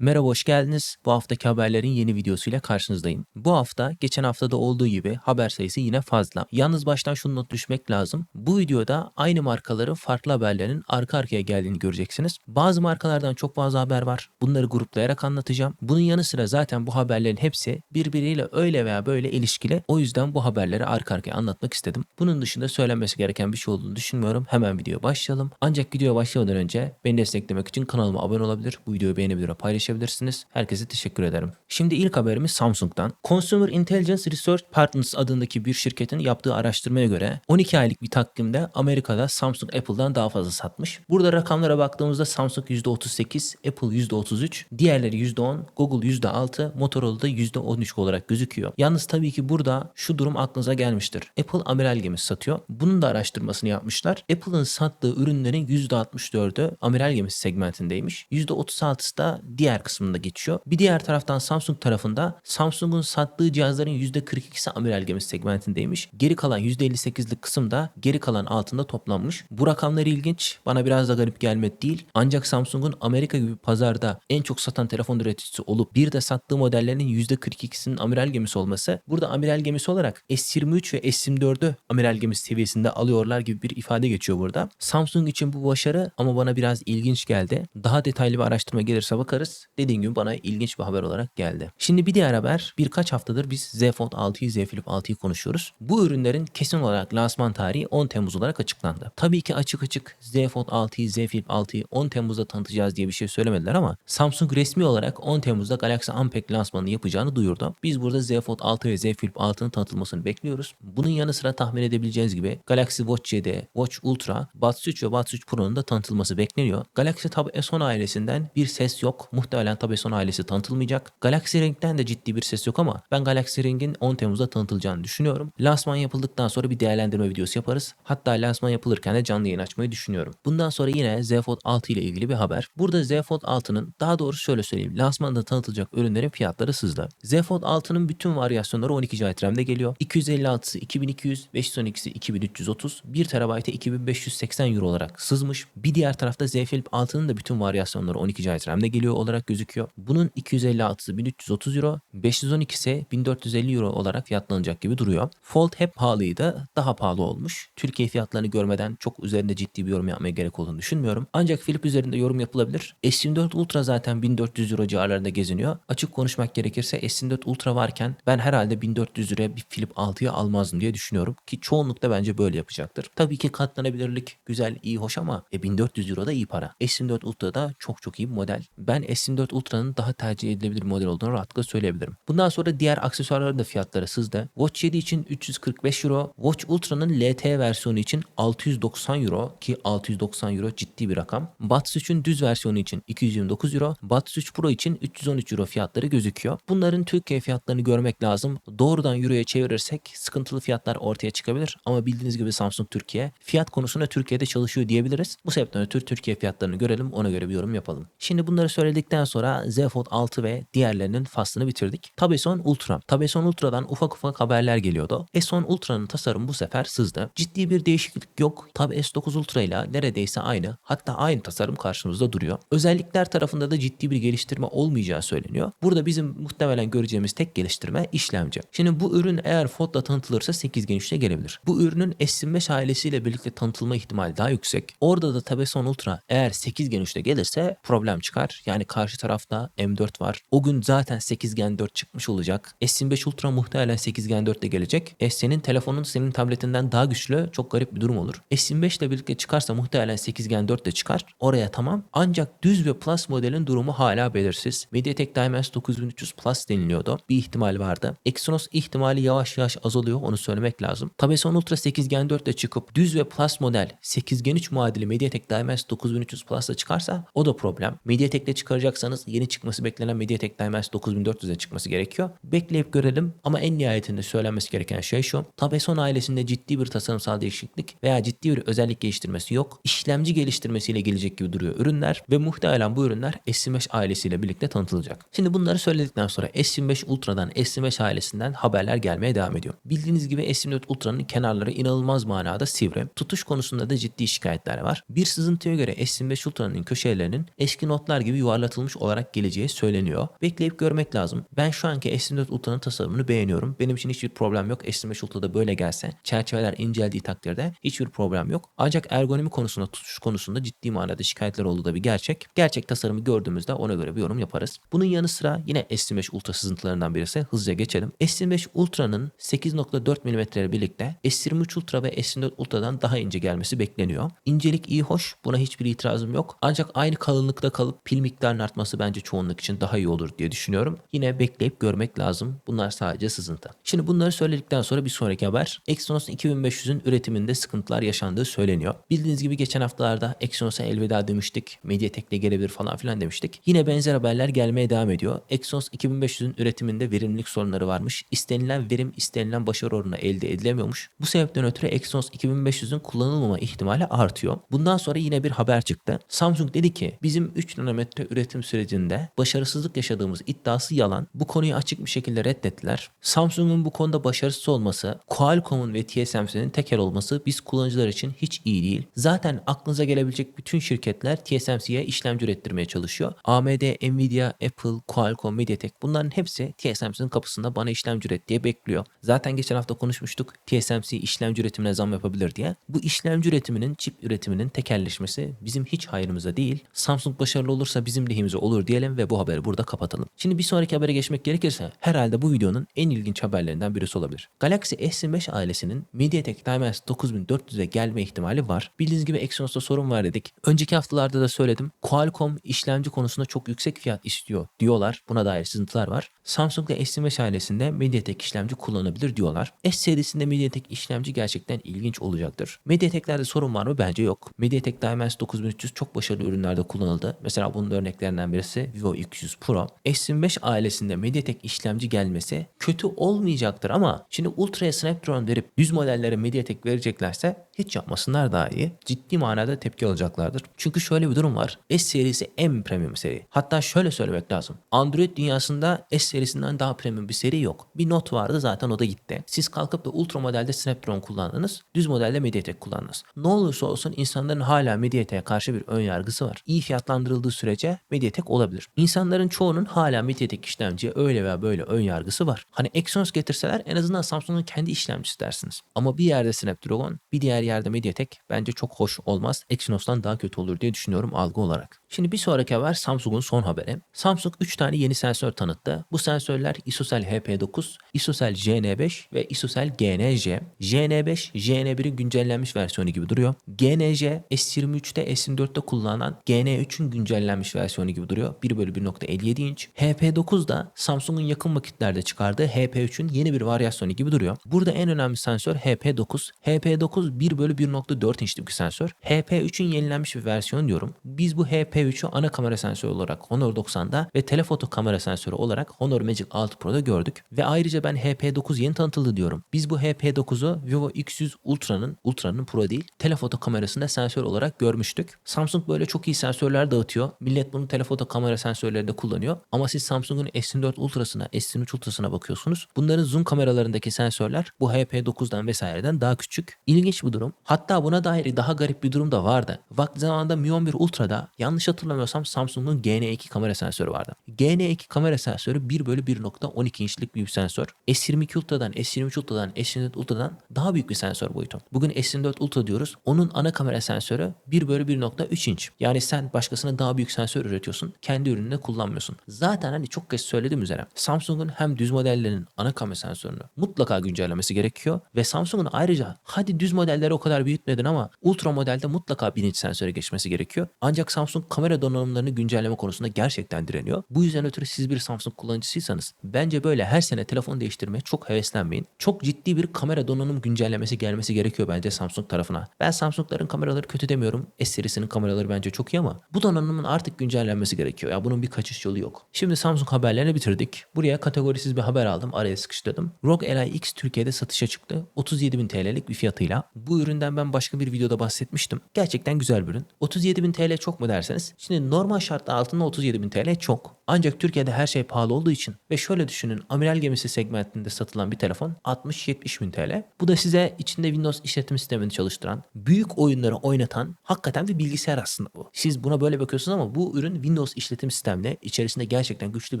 Merhaba hoş geldiniz. Bu haftaki haberlerin yeni videosuyla karşınızdayım. Bu hafta geçen haftada olduğu gibi haber sayısı yine fazla. Yalnız baştan şunu not düşmek lazım. Bu videoda aynı markaların farklı haberlerin arka arkaya geldiğini göreceksiniz. Bazı markalardan çok fazla haber var. Bunları gruplayarak anlatacağım. Bunun yanı sıra zaten bu haberlerin hepsi birbiriyle öyle veya böyle ilişkili. O yüzden bu haberleri arka arkaya anlatmak istedim. Bunun dışında söylenmesi gereken bir şey olduğunu düşünmüyorum. Hemen videoya başlayalım. Ancak videoya başlamadan önce beni desteklemek için kanalıma abone olabilir. Bu videoyu beğenebilir ve paylaşabilirsiniz. Herkese teşekkür ederim. Şimdi ilk haberimiz Samsung'dan. Consumer Intelligence Research Partners adındaki bir şirketin yaptığı araştırmaya göre 12 aylık bir takvimde Amerika'da Samsung Apple'dan daha fazla satmış. Burada rakamlara baktığımızda Samsung %38, Apple %33, diğerleri %10, Google %6, Motorola da %13 olarak gözüküyor. Yalnız tabii ki burada şu durum aklınıza gelmiştir. Apple amiral gemisi satıyor. Bunun da araştırmasını yapmışlar. Apple'ın sattığı ürünlerin %64'ü amiral gemisi segmentindeymiş. %36'sı da diğer kısmında geçiyor. Bir diğer taraftan Samsung tarafında Samsung'un sattığı cihazların %42'si amiral gemisi segmentindeymiş. Geri kalan %58'lik kısım da geri kalan altında toplanmış. Bu rakamlar ilginç. Bana biraz da garip gelmedi değil. Ancak Samsung'un Amerika gibi pazarda en çok satan telefon üreticisi olup bir de sattığı modellerin %42'sinin amiral gemisi olması burada amiral gemisi olarak S23 ve S24'ü amiral gemisi seviyesinde alıyorlar gibi bir ifade geçiyor burada. Samsung için bu başarı ama bana biraz ilginç geldi. Daha detaylı bir araştırma gelirse bakarız. Dediğim gibi bana ilginç bir haber olarak geldi. Şimdi bir diğer haber birkaç haftadır biz Z Fold 6'yı Z Flip 6'yı konuşuyoruz. Bu ürünlerin kesin olarak lansman tarihi 10 Temmuz olarak açıklandı. Tabii ki açık açık Z Fold 6'yı Z Flip 6'yı 10 Temmuz'da tanıtacağız diye bir şey söylemediler ama Samsung resmi olarak 10 Temmuz'da Galaxy Unpacked lansmanını yapacağını duyurdu. Biz burada Z Fold 6 ve Z Flip 6'nın tanıtılmasını bekliyoruz. Bunun yanı sıra tahmin edebileceğiniz gibi Galaxy Watch 7, Watch Ultra, Buds 3 ve Buds 3 Pro'nun da tanıtılması bekleniyor. Galaxy Tab S10 ailesinden bir ses yok. Muhtemelen Tab S10 ailesi tanıtılmayacak. Galaxy Ring'den de ciddi bir ses yok ama ben Galaxy Ring'in 10 Temmuz'da tanıtılacağını düşünüyorum. Lansman yapıldıktan sonra bir değerlendirme videosu yaparız. Hatta lansman yapılırken de canlı yayın açmayı düşünüyorum. Bundan sonra yine Z Fold 6 ile ilgili bir haber. Burada Z Fold 6'nın daha doğrusu şöyle söyleyeyim. Lansmanda tanıtılacak ürünlerin fiyatları sızdı. Z Fold 6'nın bütün varyasyonları 12 GB RAM'de geliyor. 256'sı 2200, 512'si 2330, 1 TB'e 2580 Euro olarak sızmış. Bir diğer tarafta Z Flip 6'nın da bütün varyasyonları 12 GB RAM'de geliyor olarak gözüküyor. Bunun 256'sı 1330 Euro, 512'si 1450 Euro olarak fiyatlanacak gibi duruyor. Fold hep pahalıydı, daha pahalı olmuş. Türkiye fiyatlarını görmeden çok üzerinde ciddi bir yorum yapmaya gerek olduğunu düşünmüyorum. Ancak Flip üzerinde yorum yapılabilir. S24 Ultra zaten 1400 Euro civarlarında geziniyor. Açık konuşmak gerekirse S24 Ultra varken ben herhalde 1400 liraya bir Flip 6'yı almazdım diye düşünüyorum. Ki çoğunlukta bence böyle yapacaktır. Tabii ki katlanabilirlik güzel, iyi, hoş ama e, 1400 Euro da iyi para. S24 Ultra da çok çok iyi bir model. Ben S24 Ultra'nın daha tercih edilebilir model olduğunu rahatlıkla söyleyebilirim. Bundan sonra diğer aksesuarların da fiyatları sızdı. Watch 7 için 345 Euro, Watch Ultra'nın LT versiyonu için 690 Euro ki 690 Euro ciddi bir rakam. Buds 3'ün düz versiyonu için 229 Euro, Buds 3 Pro için 313 Euro fiyatları gözüküyor. Bunların Türkiye fiyatlarını görmek lazım. Doğrudan Euro'ya çevirirsek sıkıntılı fiyatlar ortaya çıkabilir ama bildiğiniz gibi Samsung Türkiye fiyat konusunda Türkiye'de çalışıyor diyebiliriz. Bu sebepten ötürü Türkiye fiyatlarını görelim ona göre bir yorum yapalım. Şimdi bunları söyledikten sonra Z Fold 6 ve diğerlerinin faslını bitirdik. Tab S10 Ultra. Tab S10 Ultra'dan ufak ufak haberler geliyordu. S10 Ultra'nın tasarımı bu sefer sızdı. Ciddi bir değişiklik yok. Tab S9 Ultra ile neredeyse aynı hatta aynı tasarım karşımızda duruyor. Özellikler tarafında da ciddi bir geliştirme olmayacağı söyleniyor. Burada bizim muhtemelen göreceğimiz tek geliştirme işlemci. Şimdi bu ürün eğer Fold'la tanıtılırsa 8 Gen 3'te gelebilir. Bu ürünün S25 ailesiyle birlikte tanıtılma ihtimali daha yüksek. Orada da Tab S10 Ultra eğer 8 Gen 3'te gelirse problem çıkar. Yani karşı tarafta M4 var. O gün zaten 8 Gen 4 çıkmış olacak. S25 Ultra muhtemelen 8 Gen 4 ile gelecek. E senin telefonun senin tabletinden daha güçlü çok garip bir durum olur. S25 ile birlikte çıkarsa muhtemelen 8 Gen 4 de çıkar. Oraya tamam. Ancak düz ve Plus modelin durumu hala belirsiz. MediaTek Dimensity 9300 Plus deniliyordu. Bir ihtimal vardı. Exynos ihtimali yavaş yavaş azalıyor onu söylemek lazım. Tabi son Ultra 8 Gen 4 ile çıkıp düz ve Plus model 8 Gen 3 muadili MediaTek Dimensity 9300 Plus'la çıkarsa o da problem. MediaTek'le çıkaracaksanız yeni çıkması beklenen MediaTek Dimensity 9400'e çıkması gerekiyor. Bekleyip görelim ama en nihayetinde söylenmesi gereken şey şu. Tab S10 ailesinde ciddi bir tasarımsal değişiklik veya ciddi bir özellik geliştirmesi yok. İşlemci geliştirmesiyle gelecek gibi duruyor ürünler ve muhtemelen bu ürünler S25 ailesiyle birlikte tanıtılacak. Şimdi bunları söyledikten sonra S25 Ultra'dan S25 ailesinden haberler gelmeye devam ediyor. Bildiğiniz gibi S24 Ultra'nın kenarları inanılmaz manada sivri. Tutuş konusunda da ciddi şikayetler var. Bir sızıntıya göre S25 Ultra'nın köşelerinin eski notlar gibi yuvarlatılmış güncellenmiş olarak geleceği söyleniyor. Bekleyip görmek lazım. Ben şu anki S24 Ultra'nın tasarımını beğeniyorum. Benim için hiçbir problem yok. S25 Ultra'da böyle gelse, çerçeveler inceldiği takdirde hiçbir problem yok. Ancak ergonomi konusunda, tutuş konusunda ciddi manada şikayetler olduğu da bir gerçek. Gerçek tasarımı gördüğümüzde ona göre bir yorum yaparız. Bunun yanı sıra yine S25 Ultra sızıntılarından birisi. Hızlıca geçelim. S25 Ultra'nın 8.4 mm ile birlikte S23 Ultra ve S24 Ultra'dan daha ince gelmesi bekleniyor. İncelik iyi hoş. Buna hiçbir itirazım yok. Ancak aynı kalınlıkta kalıp pil miktarının artması bence çoğunluk için daha iyi olur diye düşünüyorum. Yine bekleyip görmek lazım. Bunlar sadece sızıntı. Şimdi bunları söyledikten sonra bir sonraki haber. Exynos 2500'ün üretiminde sıkıntılar yaşandığı söyleniyor. Bildiğiniz gibi geçen haftalarda Exynos'a elveda demiştik. Mediatek'le gelebilir falan filan demiştik. Yine benzer haberler gelmeye devam ediyor. Exynos 2500'ün üretiminde verimlilik sorunları varmış. İstenilen verim, istenilen başarı oranı elde edilemiyormuş. Bu sebepten ötürü Exynos 2500'ün kullanılmama ihtimali artıyor. Bundan sonra yine bir haber çıktı. Samsung dedi ki bizim 3 nanometre üretim sürecinde başarısızlık yaşadığımız iddiası yalan. Bu konuyu açık bir şekilde reddettiler. Samsung'un bu konuda başarısız olması, Qualcomm'un ve TSMC'nin tekel olması biz kullanıcılar için hiç iyi değil. Zaten aklınıza gelebilecek bütün şirketler TSMC'ye işlemci ürettirmeye çalışıyor. AMD, Nvidia, Apple, Qualcomm, MediaTek bunların hepsi TSMC'nin kapısında bana işlemci üret diye bekliyor. Zaten geçen hafta konuşmuştuk TSMC işlemci üretimine zam yapabilir diye. Bu işlemci üretiminin, çip üretiminin tekelleşmesi bizim hiç hayrımıza değil. Samsung başarılı olursa bizim lehimize olur diyelim ve bu haberi burada kapatalım. Şimdi bir sonraki habere geçmek gerekirse herhalde bu videonun en ilginç haberlerinden birisi olabilir. Galaxy S25 ailesinin MediaTek Dimensity 9400'e gelme ihtimali var. Bildiğiniz gibi Exynos'ta sorun var dedik. Önceki haftalarda da söyledim. Qualcomm işlemci konusunda çok yüksek fiyat istiyor diyorlar. Buna dair sızıntılar var. Samsung ve S25 ailesinde MediaTek işlemci kullanabilir diyorlar. S serisinde MediaTek işlemci gerçekten ilginç olacaktır. MediaTek'lerde sorun var mı? Bence yok. MediaTek Dimensity 9300 çok başarılı ürünlerde kullanıldı. Mesela bunun örneklerinden birisi Vivo X100 Pro. S25 ailesinde MediaTek işlemci gelmesi kötü olmayacaktır ama şimdi Ultra'ya Snapdragon verip düz modellere MediaTek vereceklerse hiç yapmasınlar daha iyi. Ciddi manada tepki alacaklardır. Çünkü şöyle bir durum var. S serisi en premium seri. Hatta şöyle söylemek lazım. Android dünyasında S serisinden daha premium bir seri yok. Bir Note vardı zaten o da gitti. Siz kalkıp da Ultra modelde Snapdragon kullandınız. Düz modelde MediaTek kullandınız. Ne olursa olsun insanların hala MediaTek'e karşı bir ön yargısı var. İyi fiyatlandırıldığı sürece MediaTek olabilir. İnsanların çoğunun hala MediaTek işlemciye öyle veya böyle ön yargısı var. Hani Exynos getirseler en azından Samsung'un kendi işlemcisi dersiniz. Ama bir yerde Snapdragon, bir diğer yerde MediaTek bence çok hoş olmaz. Exynos'tan daha kötü olur diye düşünüyorum algı olarak. Şimdi bir sonraki haber Samsung'un son haberi. Samsung 3 tane yeni sensör tanıttı. Bu sensörler ISOCELL HP9, ISOCELL JN5 ve ISOCELL GNJ. JN5, JN1'in güncellenmiş versiyonu gibi duruyor. GNJ S23'te S24'te kullanılan GN3'ün güncellenmiş versiyonu gibi duruyor. 1 bölü 1.57 inç. HP9 da Samsung'un yakın vakitlerde çıkardığı HP3'ün yeni bir varyasyonu gibi duruyor. Burada en önemli sensör HP9. HP9 1 bölü 1.4 inçlik bir sensör. HP3'ün yenilenmiş bir versiyon diyorum. Biz bu HP3'ü ana kamera sensörü olarak Honor 90'da ve telefoto kamera sensörü olarak Honor Magic 6 Pro'da gördük. Ve ayrıca ben HP9 yeni tanıtıldı diyorum. Biz bu HP9'u Vivo X100 Ultra'nın, Ultra'nın Pro değil, telefoto kamerasında sensör olarak görmüştük. Samsung böyle çok iyi sensörler dağıtıyor. Millet bunu telefoto kamera sensörlerinde kullanıyor. Ama siz Samsung'un S24 Ultra'sına, S23 Ultra'sına bakıyorsunuz. Bunların zoom kameralarındaki sensörler bu HP9'dan vesaireden daha küçük. İlginç bir durum. Hatta buna dair daha garip bir durum da vardı. Vakti zamanında Mi 11 Ultra'da yanlış hatırlamıyorsam Samsung'un GN2 kamera sensörü vardı. GN2 kamera sensörü 1 bölü 1.12 inçlik bir sensör. S22 Ultra'dan, S23 Ultra'dan, S24 Ultra'dan daha büyük bir sensör boyutu. Bugün S24 Ultra diyoruz. Onun ana kamera sensörü 1 bölü 1.3 inç. Yani sen başkasına daha büyük sensör üretiyorsun. Kendi ürününde kullanmıyorsun. Zaten hani çok kez söylediğim üzere Samsung'un hem düz modellerinin ana kamera sensörünü mutlaka güncellemesi gerekiyor. Ve Samsung'un ayrıca hadi düz modelleri o kadar büyütmedin ama ultra modelde mutlaka birinci sensöre geçmesi gerekiyor. Ancak Samsung kamera donanımlarını güncelleme konusunda gerçekten direniyor. Bu yüzden ötürü siz bir Samsung kullanıcısıysanız bence böyle her sene telefon değiştirmeye çok heveslenmeyin. Çok ciddi bir kamera donanım güncellemesi gelmesi gerekiyor bence Samsung tarafına. Ben Samsung'ların kameraları kötü demiyorum. S serisinin kameraları bence çok iyi ama bu donanımın artık güncellenmesi gerekiyor. Ya bunun bir kaçış yolu yok. Şimdi Samsung haberlerini bitirdik. Buraya kategorisiz bir haber aldım. Araya sıkıştırdım. ROG Ally X Türkiye'de satışa çıktı. 37.000 TL'lik bir fiyatıyla. Bu üründen ben başka bir videoda bahsetmiştim. Gerçekten güzel bir ürün. 37.000 TL çok mu derseniz. Şimdi normal şartlar altında 37.000 TL çok. Ancak Türkiye'de her şey pahalı olduğu için ve şöyle düşünün amiral gemisi segmentinde satılan bir telefon 60-70 bin TL. Bu da size içinde Windows işletim sistemini çalıştıran, büyük oyunları oynatan hakikaten bir bilgisayar aslında bu. Siz buna böyle bakıyorsunuz ama bu ürün Windows işletim sistemle içerisinde gerçekten güçlü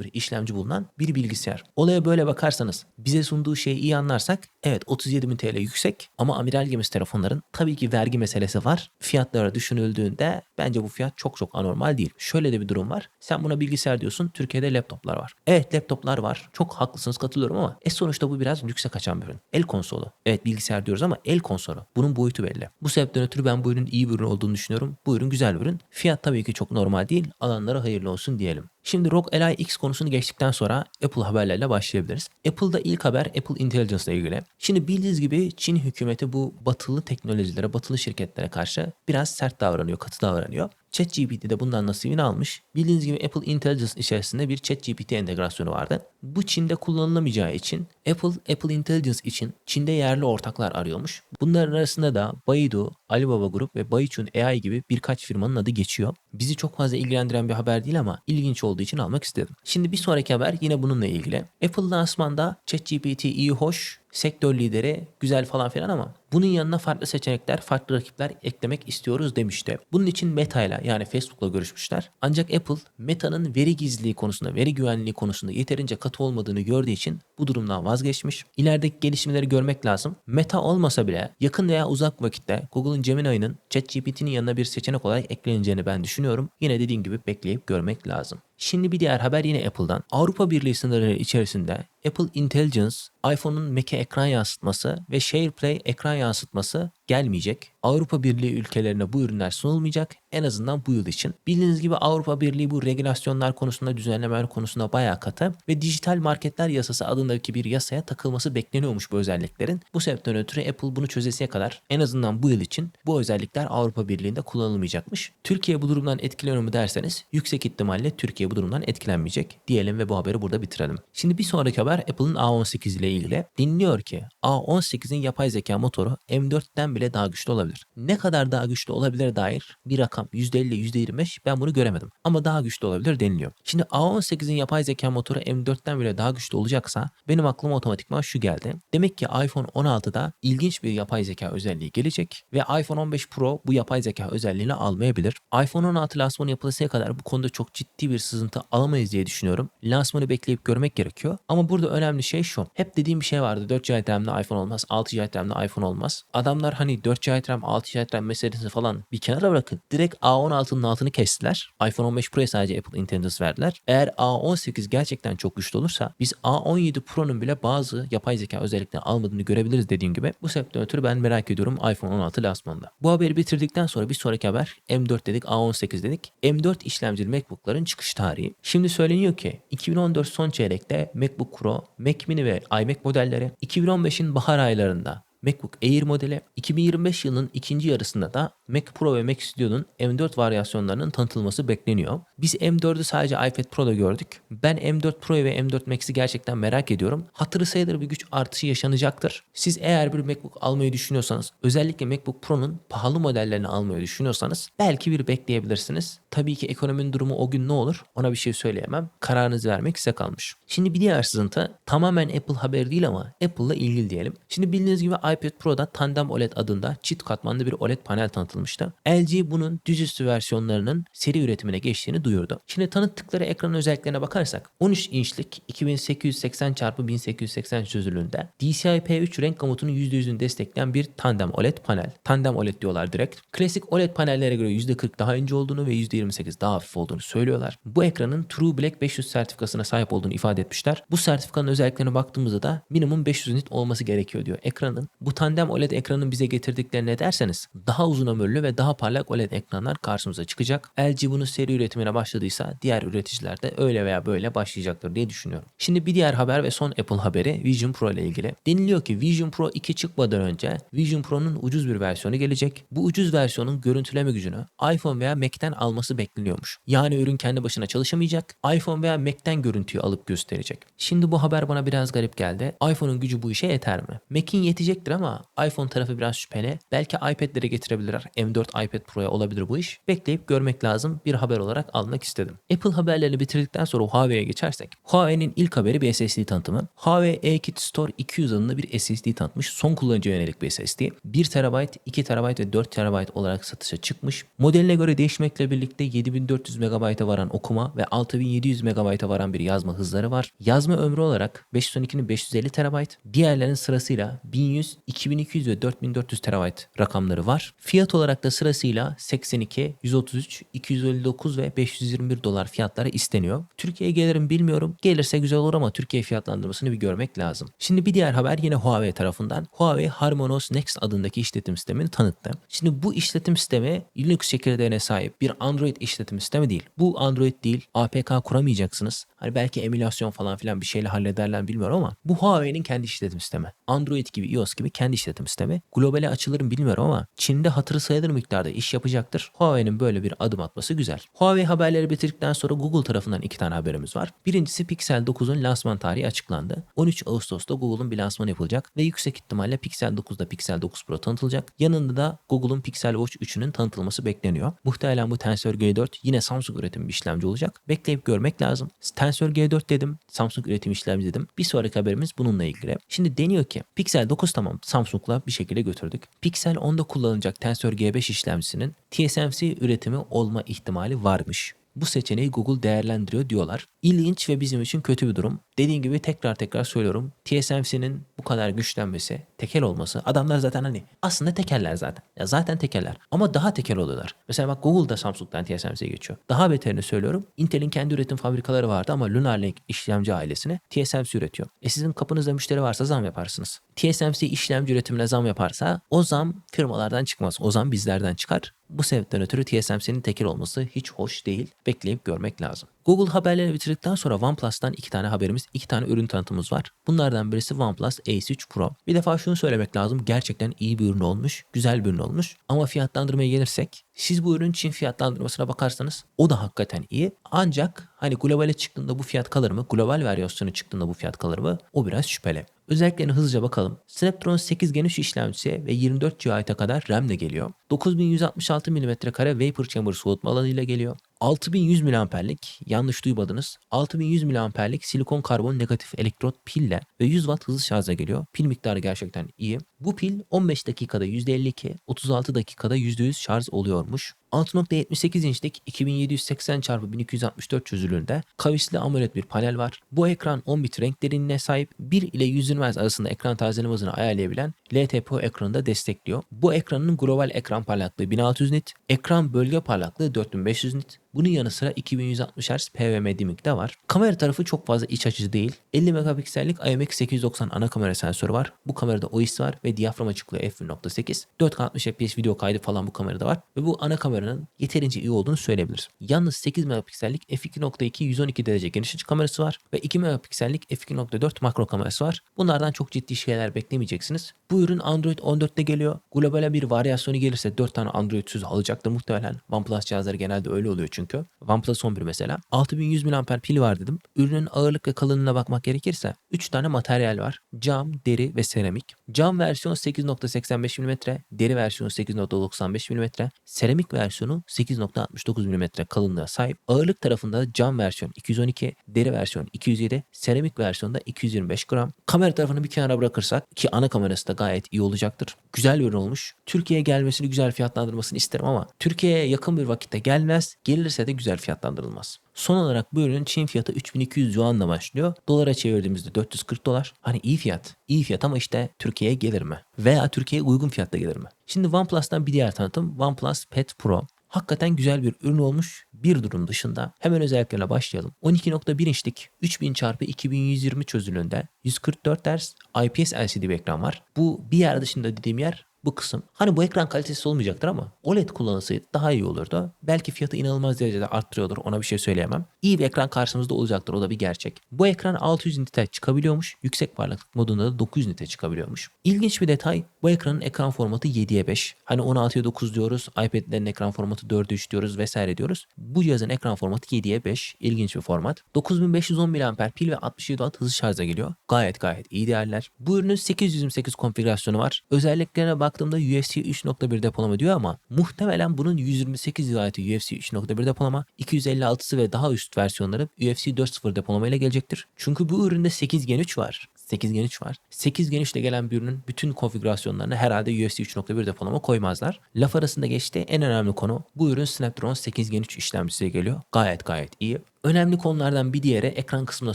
bir işlemci bulunan bir bilgisayar. Olaya böyle bakarsanız bize sunduğu şeyi iyi anlarsak evet 37 bin TL yüksek ama amiral gemisi telefonların tabii ki vergi meselesi var. Fiyatlara düşünüldüğünde bence bu fiyat çok çok anormal değil. Şöyle de bir durum var. Sen buna bilgisayar diyorsun. Türkiye'de laptoplar var. Evet laptoplar var. Çok haklısınız katılıyorum ama e sonuçta bu biraz lükse kaçan bir ürün. El konsolu. Evet bilgisayar diyoruz ama el konsolu. Bunun boyutu belli. Bu sebepten ötürü ben bu ürün iyi bir ürün olduğunu düşünüyorum. Bu ürün güzel bir ürün. Fiyat tabii ki çok normal değil. Alanlara hayırlı olsun diyelim. Şimdi ROG Ally X konusunu geçtikten sonra Apple haberlerle başlayabiliriz. Apple'da ilk haber Apple Intelligence ile ilgili. Şimdi bildiğiniz gibi Çin hükümeti bu batılı teknolojilere, batılı şirketlere karşı biraz sert davranıyor, katı davranıyor. ChatGPT de bundan nasibini almış. Bildiğiniz gibi Apple Intelligence içerisinde bir ChatGPT entegrasyonu vardı. Bu Çin'de kullanılamayacağı için Apple, Apple Intelligence için Çin'de yerli ortaklar arıyormuş. Bunların arasında da Baidu, Alibaba Group ve Baichun AI gibi birkaç firmanın adı geçiyor. Bizi çok fazla ilgilendiren bir haber değil ama ilginç olduğu için almak istedim. Şimdi bir sonraki haber yine bununla ilgili. Apple lansmanda ChatGPT iyi hoş, sektör lideri güzel falan filan ama bunun yanına farklı seçenekler, farklı rakipler eklemek istiyoruz demişti. Bunun için Meta ile yani Facebook'la görüşmüşler. Ancak Apple Meta'nın veri gizliliği konusunda, veri güvenliği konusunda yeterince katı olmadığını gördüğü için bu durumdan vazgeçmiş. İlerideki gelişmeleri görmek lazım. Meta olmasa bile yakın veya uzak vakitte Google'ın Gemini'nin ChatGPT'nin yanına bir seçenek olarak ekleneceğini ben düşünüyorum. Yine dediğim gibi bekleyip görmek lazım. Şimdi bir diğer haber yine Apple'dan. Avrupa Birliği sınırları içerisinde Apple Intelligence, iPhone'un Mac'e ekran yansıtması ve SharePlay ekran yansıtması gelmeyecek. Avrupa Birliği ülkelerine bu ürünler sunulmayacak en azından bu yıl için. Bildiğiniz gibi Avrupa Birliği bu regülasyonlar konusunda, düzenlemeler konusunda bayağı katı ve dijital marketler yasası adındaki bir yasaya takılması bekleniyormuş bu özelliklerin. Bu sebepten ötürü Apple bunu çözesiye kadar en azından bu yıl için bu özellikler Avrupa Birliği'nde kullanılmayacakmış. Türkiye bu durumdan etkileniyor mu derseniz yüksek ihtimalle Türkiye bu durumdan etkilenmeyecek diyelim ve bu haberi burada bitirelim. Şimdi bir sonraki haber Apple'ın A18 ile ilgili. Dinliyor ki A18'in yapay zeka motoru M4'ten bile daha güçlü olabilir. Ne kadar daha güçlü olabilir dair bir rakam %50, %25 ben bunu göremedim. Ama daha güçlü olabilir deniliyor. Şimdi A18'in yapay zeka motoru M4'ten bile daha güçlü olacaksa benim aklıma otomatikman şu geldi. Demek ki iPhone 16'da ilginç bir yapay zeka özelliği gelecek ve iPhone 15 Pro bu yapay zeka özelliğini almayabilir. iPhone 16 lansmanı yapılısıya kadar bu konuda çok ciddi bir sızıntı alamayız diye düşünüyorum. Lansmanı bekleyip görmek gerekiyor. Ama burada önemli şey şu. Hep dediğim bir şey vardı. 4 GB RAM'de iPhone olmaz. 6 GB RAM'de iPhone olmaz. Adamlar hani 4 GB RAM, 6 GB RAM meselesini falan bir kenara bırakın. Direkt A16'nın altını kestiler. iPhone 15 Pro'ya sadece Apple Intelligence verdiler. Eğer A18 gerçekten çok güçlü olursa biz A17 Pro'nun bile bazı yapay zeka özelliklerini almadığını görebiliriz dediğim gibi. Bu sebepten ötürü ben merak ediyorum iPhone 16 lansmanında. Bu haberi bitirdikten sonra bir sonraki haber M4 dedik, A18 dedik. M4 işlemcili MacBook'ların çıkış tarihi. Şimdi söyleniyor ki 2014 son çeyrekte MacBook Pro, Mac Mini ve iMac modelleri 2015'in bahar aylarında MacBook Air modeli 2025 yılının ikinci yarısında da Mac Pro ve Mac Studio'nun M4 varyasyonlarının tanıtılması bekleniyor. Biz M4'ü sadece iPad Pro'da gördük. Ben M4 Pro'yu ve M4 Max'i gerçekten merak ediyorum. Hatırı sayılır bir güç artışı yaşanacaktır. Siz eğer bir MacBook almayı düşünüyorsanız, özellikle MacBook Pro'nun pahalı modellerini almayı düşünüyorsanız belki bir bekleyebilirsiniz. Tabii ki ekonominin durumu o gün ne olur ona bir şey söyleyemem. Kararınızı vermek size kalmış. Şimdi bir diğer sızıntı tamamen Apple haberi değil ama Apple'la ilgili diyelim. Şimdi bildiğiniz gibi iPad Pro'da Tandem OLED adında çift katmanlı bir OLED panel tanıtılmıştı. LG bunun düzüstü versiyonlarının seri üretimine geçtiğini duyurdu. Şimdi tanıttıkları ekran özelliklerine bakarsak 13 inçlik 2880 x 1880 çözünürlüğünde DCI-P3 renk komutunu %100'ünü destekleyen bir tandem OLED panel. Tandem OLED diyorlar direkt. Klasik OLED panellere göre %40 daha ince olduğunu ve %28 daha hafif olduğunu söylüyorlar. Bu ekranın True Black 500 sertifikasına sahip olduğunu ifade etmişler. Bu sertifikanın özelliklerine baktığımızda da minimum 500 nit olması gerekiyor diyor. Ekranın bu tandem OLED ekranın bize getirdiklerine derseniz daha uzun ömürlü ve daha parlak OLED ekranlar karşımıza çıkacak. LG bunu seri üretimine başladıysa diğer üreticiler de öyle veya böyle başlayacaktır diye düşünüyorum. Şimdi bir diğer haber ve son Apple haberi Vision Pro ile ilgili. Deniliyor ki Vision Pro 2 çıkmadan önce Vision Pro'nun ucuz bir versiyonu gelecek. Bu ucuz versiyonun görüntüleme gücünü iPhone veya Mac'ten alması bekleniyormuş. Yani ürün kendi başına çalışamayacak. iPhone veya Mac'ten görüntüyü alıp gösterecek. Şimdi bu haber bana biraz garip geldi. iPhone'un gücü bu işe yeter mi? Mac'in yetecek getirecektir ama iPhone tarafı biraz şüpheli. Belki iPad'lere getirebilirler. M4 iPad Pro'ya olabilir bu iş. Bekleyip görmek lazım. Bir haber olarak almak istedim. Apple haberlerini bitirdikten sonra Huawei'ye geçersek. Huawei'nin ilk haberi bir SSD tanıtımı. Huawei eKit Store 200 adında bir SSD tanıtmış. Son kullanıcıya yönelik bir SSD. 1 TB, 2 TB ve 4 TB olarak satışa çıkmış. Modeline göre değişmekle birlikte 7400 MB'a varan okuma ve 6700 MB'a varan bir yazma hızları var. Yazma ömrü olarak 512'nin 550 TB, diğerlerinin sırasıyla 1100, 2200 ve 4400 TB rakamları var. Fiyat olarak da sırasıyla 82, 133, 259 ve 521 dolar fiyatları isteniyor. Türkiye'ye gelirim bilmiyorum. Gelirse güzel olur ama Türkiye fiyatlandırmasını bir görmek lazım. Şimdi bir diğer haber yine Huawei tarafından. Huawei Harmonious Next adındaki işletim sistemini tanıttı. Şimdi bu işletim sistemi Linux çekirdeğine sahip bir Android işletim sistemi değil. Bu Android değil. APK kuramayacaksınız. Hani belki emülasyon falan filan bir şeyle hallederler bilmiyorum ama bu Huawei'nin kendi işletim sistemi. Android gibi iOS gibi kendi işletim sistemi. Globale açılır mı bilmiyorum ama Çin'de hatırı sayılır miktarda iş yapacaktır. Huawei'nin böyle bir adım atması güzel. Huawei haberleri bitirdikten sonra Google tarafından iki tane haberimiz var. Birincisi Pixel 9'un lansman tarihi açıklandı. 13 Ağustos'ta Google'un bir lansmanı yapılacak ve yüksek ihtimalle Pixel 9'da Pixel 9 Pro tanıtılacak. Yanında da Google'un Pixel Watch 3'ünün tanıtılması bekleniyor. Muhtemelen bu Tensor G4 yine Samsung üretimi bir işlemci olacak. Bekleyip görmek lazım. Tensor G4 dedim, Samsung üretim işlemci dedim. Bir sonraki haberimiz bununla ilgili. Şimdi deniyor ki Pixel 9 tamam Samsung'la bir şekilde götürdük. Pixel 10'da kullanılacak Tensor G5 işlemcisinin TSMC üretimi olma ihtimali varmış. Bu seçeneği Google değerlendiriyor diyorlar. İlginç ve bizim için kötü bir durum. Dediğim gibi tekrar tekrar söylüyorum. TSMC'nin bu kadar güçlenmesi, tekel olması. Adamlar zaten hani aslında tekeller zaten. Ya zaten tekeller. Ama daha tekel oluyorlar. Mesela bak Google da Samsung'dan TSMC'ye geçiyor. Daha beterini söylüyorum. Intel'in kendi üretim fabrikaları vardı ama Lunar Lake işlemci ailesine TSMC üretiyor. E sizin kapınızda müşteri varsa zam yaparsınız. TSMC işlemci üretimine zam yaparsa o zam firmalardan çıkmaz. O zam bizlerden çıkar. Bu sebepten ötürü TSMC'nin tekil olması hiç hoş değil. Bekleyip görmek lazım. Google haberlerini bitirdikten sonra OnePlus'tan iki tane haberimiz, iki tane ürün tanıtımımız var. Bunlardan birisi OnePlus Ace 3 Pro. Bir defa şunu söylemek lazım. Gerçekten iyi bir ürün olmuş, güzel bir ürün olmuş. Ama fiyatlandırmaya gelirsek siz bu ürün Çin fiyatlandırmasına bakarsanız o da hakikaten iyi. Ancak hani globale çıktığında bu fiyat kalır mı? Global versiyonu çıktığında bu fiyat kalır mı? O biraz şüpheli. Özelliklerini hızlıca bakalım. Snapdragon 8 geniş işlemcisi ve 24 GB'a kadar RAM de geliyor. 9166 mm kare Vapor Chamber soğutma alanı ile geliyor. 6100 mAh'lik yanlış duymadınız. 6100 mAh'lik silikon karbon negatif elektrot pille ve 100 Watt hızlı şarja geliyor. Pil miktarı gerçekten iyi. Bu pil 15 dakikada %52, 36 dakikada %100 şarj oluyormuş. 6.78 inçlik 2780 x 1264 çözünürlüğünde kavisli AMOLED bir panel var. Bu ekran 10 bit renk derinliğine sahip 1 ile 120 Hz arasında ekran tazeleme hızını ayarlayabilen LTPO ekranı da destekliyor. Bu ekranın global ekran parlaklığı 1600 nit, ekran bölge parlaklığı 4500 nit. Bunun yanı sıra 2160 Hz PWM dimming de var. Kamera tarafı çok fazla iç açıcı değil. 50 megapiksellik IMX890 ana kamera sensörü var. Bu kamerada OIS var ve diyafram açıklığı f1.8. 4K60 fps video kaydı falan bu kamerada var. Ve bu ana kameranın yeterince iyi olduğunu söyleyebiliriz. Yalnız 8 megapiksellik f2.2 112 derece geniş açı kamerası var ve 2 megapiksellik f2.4 makro kamerası var. Bunlardan çok ciddi şeyler beklemeyeceksiniz. Bu ürün Android 14'te geliyor. Globale bir varyasyonu gelirse 4 tane Android sözü alacaktır muhtemelen. OnePlus cihazları genelde öyle oluyor çünkü. OnePlus 11 mesela. 6100 mAh pili var dedim. Ürünün ağırlık ve kalınlığına bakmak gerekirse 3 tane materyal var. Cam, deri ve seramik. Cam versiyonu 8.85 mm, deri versiyonu 8.95 mm, seramik versiyonu 8.69 mm kalınlığa sahip. Ağırlık tarafında cam versiyon 212, deri versiyon 207, seramik versiyonda 225 gram. Kamera tarafını bir kenara bırakırsak ki ana kamerası da gayet iyi olacaktır. Güzel bir ürün olmuş. Türkiye'ye gelmesini güzel fiyatlandırmasını isterim ama Türkiye'ye yakın bir vakitte gelmez. Gelirse de güzel fiyatlandırılmaz. Son olarak bu ürünün Çin fiyatı 3200 yuanla başlıyor. Dolara çevirdiğimizde 440 dolar. Hani iyi fiyat. İyi fiyat ama işte Türkiye'ye gelir mi? Veya Türkiye'ye uygun fiyatta gelir mi? Şimdi OnePlus'tan bir diğer tanıtım OnePlus Pet Pro. Hakikaten güzel bir ürün olmuş. Bir durum dışında hemen özelliklerine başlayalım. 12.1 inçlik 3000 x 2120 çözünürlüğünde 144 Hz IPS LCD bir ekran var. Bu bir yer dışında dediğim yer bu kısım. Hani bu ekran kalitesi olmayacaktır ama OLED kullanılsaydı daha iyi olurdu. Belki fiyatı inanılmaz derecede arttırıyordur ona bir şey söyleyemem. İyi bir ekran karşımızda olacaktır o da bir gerçek. Bu ekran 600 nite çıkabiliyormuş. Yüksek parlaklık modunda da 900 nite çıkabiliyormuş. İlginç bir detay bu ekranın ekran formatı 7'ye 5. Hani 16'ya 9 diyoruz. iPad'lerin ekran formatı 4'e 3 diyoruz vesaire diyoruz. Bu cihazın ekran formatı 7'ye 5. İlginç bir format. 9510 mAh pil ve 67 Watt hızlı şarja geliyor. Gayet gayet iyi değerler. Bu ürünün 828 konfigürasyonu var. Özelliklerine baktığımda UFC 3.1 depolama diyor ama muhtemelen bunun 128 GB UFC 3.1 depolama, 256'sı ve daha üst versiyonları UFC 4.0 depolama ile gelecektir. Çünkü bu üründe 8 Gen 3 var. 8 Gen 3 var. 8 Gen 3 ile gelen bir ürünün bütün konfigürasyonlarına herhalde UFC 3.1 depolama koymazlar. Laf arasında geçti en önemli konu bu ürün Snapdragon 8 Gen 3 işlemcisiyle geliyor. Gayet gayet iyi. Önemli konulardan bir diğeri ekran kısmında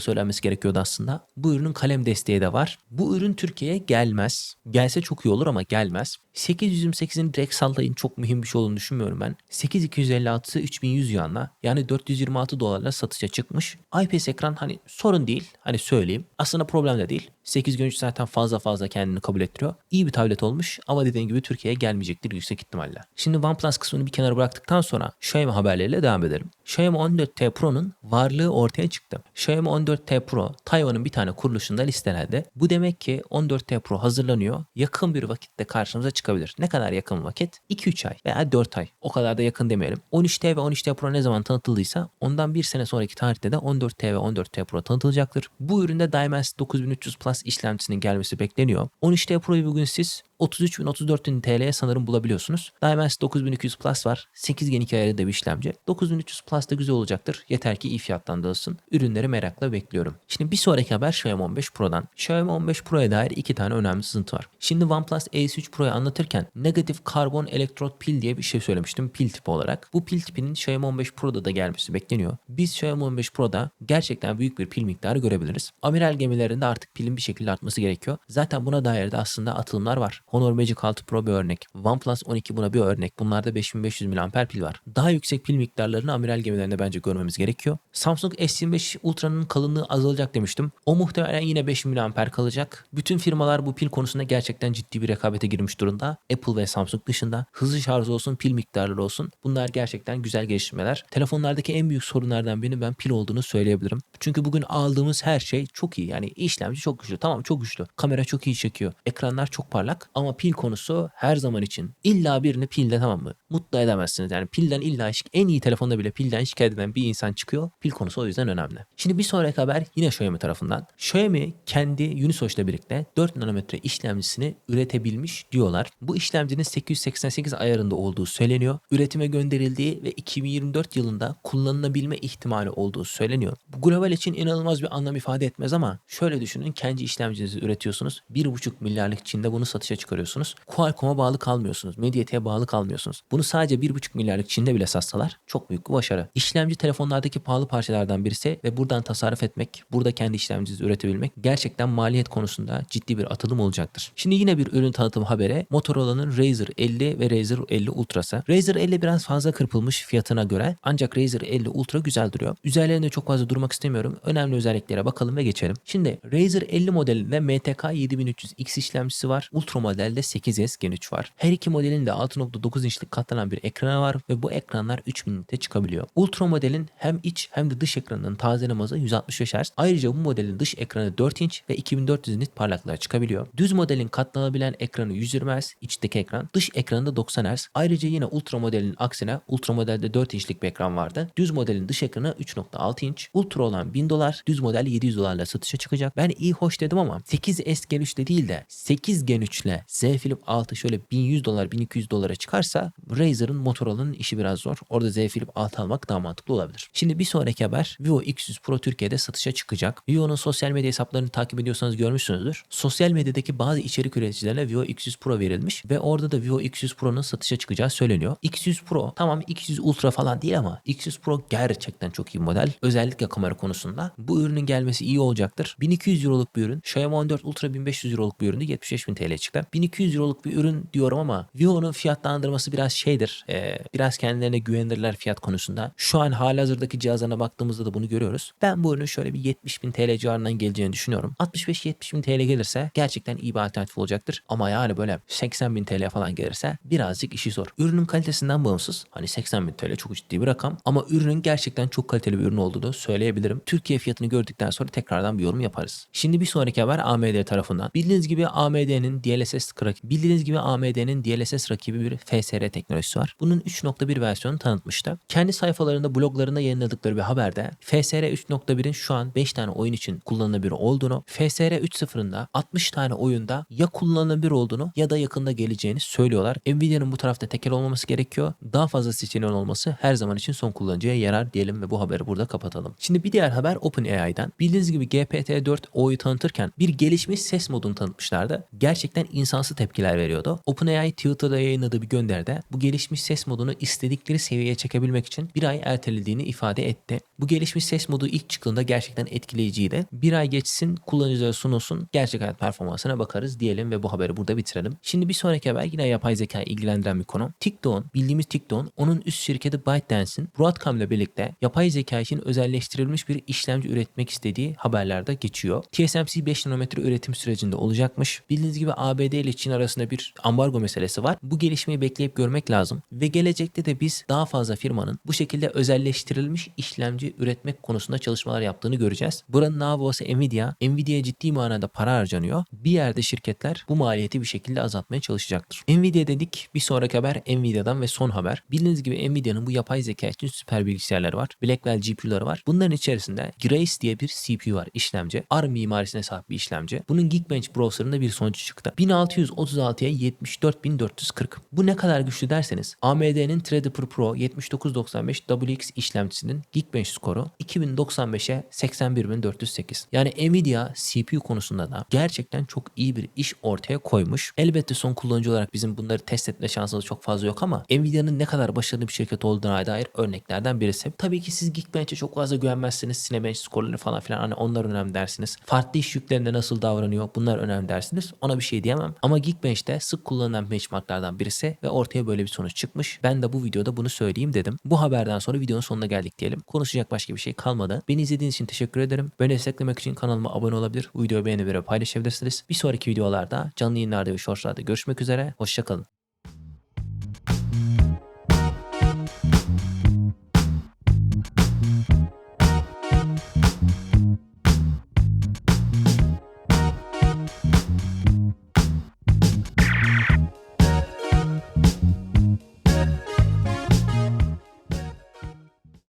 söylenmesi gerekiyordu aslında. Bu ürünün kalem desteği de var. Bu ürün Türkiye'ye gelmez. Gelse çok iyi olur ama gelmez. 828'in direkt sallayın çok mühim bir şey olduğunu düşünmüyorum ben. 8256'sı 3100 yuanla yani 426 dolarla satışa çıkmış. IPS ekran hani sorun değil. Hani söyleyeyim. Aslında problem de değil. 8 gün 3 zaten fazla fazla kendini kabul ettiriyor. İyi bir tablet olmuş ama dediğim gibi Türkiye'ye gelmeyecektir yüksek ihtimalle. Şimdi OnePlus kısmını bir kenara bıraktıktan sonra Xiaomi haberleriyle devam edelim. Xiaomi 14T Pro'nun varlığı ortaya çıktı. Xiaomi 14T Pro Tayvan'ın bir tane kuruluşunda listelendi. Bu demek ki 14T Pro hazırlanıyor. Yakın bir vakitte karşımıza çıkabilir. Ne kadar yakın vakit? 2-3 ay veya 4 ay. O kadar da yakın demeyelim. 13T ve 13T Pro ne zaman tanıtıldıysa ondan bir sene sonraki tarihte de 14T ve 14T Pro tanıtılacaktır. Bu üründe Dimensity 9300 Plus işlemcisinin gelmesi bekleniyor. 13T Pro'yu bugün siz 33 bin 34 bin TL'ye sanırım bulabiliyorsunuz. Dimensity 9200 Plus var. 8 Gen 2 ayarında bir işlemci. 9300 Plus da güzel olacaktır. Yeter ki iyi fiyatlandırılsın. Ürünleri merakla bekliyorum. Şimdi bir sonraki haber Xiaomi 15 Pro'dan. Xiaomi 15 Pro'ya dair iki tane önemli sızıntı var. Şimdi OnePlus Ace 3 Pro'yu anlatırken negatif karbon elektrot pil diye bir şey söylemiştim pil tipi olarak. Bu pil tipinin Xiaomi 15 Pro'da da gelmesi bekleniyor. Biz Xiaomi 15 Pro'da gerçekten büyük bir pil miktarı görebiliriz. Amiral gemilerinde artık pilin bir şekilde artması gerekiyor. Zaten buna dair de aslında atılımlar var. Honor Magic 6 Pro bir örnek. OnePlus 12 buna bir örnek. Bunlarda 5500 mAh pil var. Daha yüksek pil miktarlarını amiral gemilerinde bence görmemiz gerekiyor. Samsung S25 Ultra'nın kalınlığı azalacak demiştim. O muhtemelen yine 5000 mAh kalacak. Bütün firmalar bu pil konusunda gerçekten ciddi bir rekabete girmiş durumda. Apple ve Samsung dışında hızlı şarj olsun, pil miktarları olsun. Bunlar gerçekten güzel geliştirmeler. Telefonlardaki en büyük sorunlardan birinin ben pil olduğunu söyleyebilirim. Çünkü bugün aldığımız her şey çok iyi. Yani işlemci çok güçlü. Tamam çok güçlü. Kamera çok iyi çekiyor. Ekranlar çok parlak ama pil konusu her zaman için illa birini pilde tamam mı? Mutlu edemezsiniz. Yani pilden illa en iyi telefonda bile pilden şikayet eden bir insan çıkıyor. Pil konusu o yüzden önemli. Şimdi bir sonraki haber yine Xiaomi tarafından. Xiaomi kendi Unisoc ile birlikte 4 nanometre işlemcisini üretebilmiş diyorlar. Bu işlemcinin 888 ayarında olduğu söyleniyor. Üretime gönderildiği ve 2024 yılında kullanılabilme ihtimali olduğu söyleniyor. Bu global için inanılmaz bir anlam ifade etmez ama şöyle düşünün kendi işlemcinizi üretiyorsunuz. 1,5 milyarlık Çin'de bunu satışa çıkarıyorsunuz. Qualcomm'a bağlı kalmıyorsunuz. Mediatek'e bağlı kalmıyorsunuz. Bunu sadece 1,5 milyarlık Çin'de bile satsalar çok büyük bir başarı. İşlemci telefonlardaki pahalı parçalardan birisi ve buradan tasarruf etmek, burada kendi işlemcinizi üretebilmek gerçekten maliyet konusunda ciddi bir atılım olacaktır. Şimdi yine bir ürün tanıtım haberi. Motorola'nın Razer 50 ve Razer 50 Ultra'sı. Razer 50 biraz fazla kırpılmış fiyatına göre ancak Razer 50 Ultra güzel duruyor. Üzerlerinde çok fazla durmak istemiyorum. Önemli özelliklere bakalım ve geçelim. Şimdi Razer 50 modelinde MTK 7300X işlemcisi var. Ultra modelde 8S Gen 3 var. Her iki modelin de 6.9 inçlik katlanan bir ekranı var ve bu ekranlar 3000 nite çıkabiliyor. Ultra modelin hem iç hem de dış ekranının tazeleme hızı 165 Hz. Ayrıca bu modelin dış ekranı 4 inç ve 2400 nit parlaklığa çıkabiliyor. Düz modelin katlanabilen ekranı 120 Hz, içteki ekran, dış ekranı da 90 Hz. Ayrıca yine Ultra modelin aksine Ultra modelde 4 inçlik bir ekran vardı. Düz modelin dış ekranı 3.6 inç. Ultra olan 1000 dolar, düz model 700 dolarla satışa çıkacak. Ben iyi hoş dedim ama 8S Gen 3'te değil de 8 Gen 3 ile Z Flip 6 şöyle 1100 dolar 1200 dolara çıkarsa Razer'ın Motorola'nın işi biraz zor. Orada Z Flip 6 almak daha mantıklı olabilir. Şimdi bir sonraki haber Vivo X100 Pro Türkiye'de satışa çıkacak. Vivo'nun sosyal medya hesaplarını takip ediyorsanız görmüşsünüzdür. Sosyal medyadaki bazı içerik üreticilerine Vivo X100 Pro verilmiş ve orada da Vivo X100 Pro'nun satışa çıkacağı söyleniyor. X100 Pro tamam X100 Ultra falan değil ama X100 Pro gerçekten çok iyi model. Özellikle kamera konusunda. Bu ürünün gelmesi iyi olacaktır. 1200 Euro'luk bir ürün. Xiaomi 14 Ultra 1500 Euro'luk bir ürünü 75.000 TL çıktı. 1200 euroluk bir ürün diyorum ama Vivo'nun fiyatlandırması biraz şeydir. e, biraz kendilerine güvenirler fiyat konusunda. Şu an halihazırdaki cihazlarına baktığımızda da bunu görüyoruz. Ben bu ürünün şöyle bir 70 bin TL civarından geleceğini düşünüyorum. 65-70 bin TL gelirse gerçekten iyi bir alternatif olacaktır. Ama yani böyle 80 bin TL falan gelirse birazcık işi zor. Ürünün kalitesinden bağımsız. Hani 80 bin TL çok ciddi bir rakam. Ama ürünün gerçekten çok kaliteli bir ürün olduğunu söyleyebilirim. Türkiye fiyatını gördükten sonra tekrardan bir yorum yaparız. Şimdi bir sonraki haber AMD tarafından. Bildiğiniz gibi AMD'nin DLSS rak- bildiğiniz gibi AMD'nin DLSS rakibi bir FSR teknolojisi var. Bunun 3.1 versiyonunu tanıtmıştı. Kendi sayfalarında bloglarında yayınladıkları bir haberde FSR 3.1'in şu an 5 tane oyun için kullanılabilir olduğunu, FSR 3.0'ın da 60 tane oyunda ya kullanılabilir olduğunu ya da yakında geleceğini söylüyorlar. Nvidia'nın bu tarafta tekel olmaması gerekiyor. Daha fazla seçeneğin olması her zaman için son kullanıcıya yarar diyelim ve bu haberi burada kapatalım. Şimdi bir diğer haber OpenAI'dan. Bildiğiniz gibi GPT-4 O'yu tanıtırken bir gelişmiş ses modunu tanıtmışlardı. Gerçekten insansı tepkiler veriyordu. OpenAI Twitter'da yayınladığı bir gönderide bu gelişmiş ses modunu istedikleri seviyeye çekebilmek için bir ay ertelediğini ifade etti. Bu gelişmiş ses modu ilk çıktığında gerçekten etkileyiciydi. Bir ay geçsin kullanıcılara sunulsun gerçek hayat performansına bakarız diyelim ve bu haberi burada bitirelim. Şimdi bir sonraki haber yine yapay zeka ilgilendiren bir konu. TikTok'un bildiğimiz TikTok'un onun üst şirketi ByteDance'in Broadcom ile birlikte yapay zeka için özelleştirilmiş bir işlemci üretmek istediği haberlerde geçiyor. TSMC 5 nanometre üretim sürecinde olacakmış. Bildiğiniz gibi ABD ile Çin arasında bir ambargo meselesi var. Bu gelişmeyi bekleyip görmek lazım. Ve gelecekte de biz daha fazla firmanın bu şekilde özelleştirilmiş işlemci üretmek konusunda çalışmalar yaptığını göreceğiz. Buranın Navos'u Nvidia. Nvidia'ya ciddi manada para harcanıyor. Bir yerde şirketler bu maliyeti bir şekilde azaltmaya çalışacaktır. Nvidia dedik. Bir sonraki haber Nvidia'dan ve son haber. Bildiğiniz gibi Nvidia'nın bu yapay zeka için süper bilgisayarları var. Blackwell GPU'ları var. Bunların içerisinde Grace diye bir CPU var işlemci. ARM mimarisine sahip bir işlemci. Bunun Geekbench browserında bir sonucu çıktı. 1636'ya 74440. Bu ne kadar güçlü derseniz AMD'nin Threadripper Pro 7995 WX işlemcisinin Geekbench skoru 2095'e 81408. Yani Nvidia CPU konusunda da gerçekten çok iyi bir iş ortaya koymuş. Elbette son kullanıcı olarak bizim bunları test etme şansımız çok fazla yok ama Nvidia'nın ne kadar başarılı bir şirket olduğuna dair örneklerden birisi. Tabii ki siz Geekbench'e çok fazla güvenmezsiniz. Cinebench skorları falan filan hani onlar önemli dersiniz. Farklı iş yüklerinde nasıl davranıyor bunlar önemli dersiniz. Ona bir şey diyemem. Ama Geekbench'te sık kullanılan benchmarklardan birisi ve ortaya böyle bir sonuç çıkmış. Ben de bu videoda bunu söyleyeyim dedim. Bu haberden sonra videonun sonuna geldik diyelim. Konuşacak başka bir şey kalmadı. Beni izlediğiniz için teşekkür ederim. Beni desteklemek için kanalıma abone olabilir. Videoyu beğenip ve paylaşabilirsiniz. Bir sonraki videolarda canlı yayınlarda ve shortslarda görüşmek üzere. Hoşçakalın.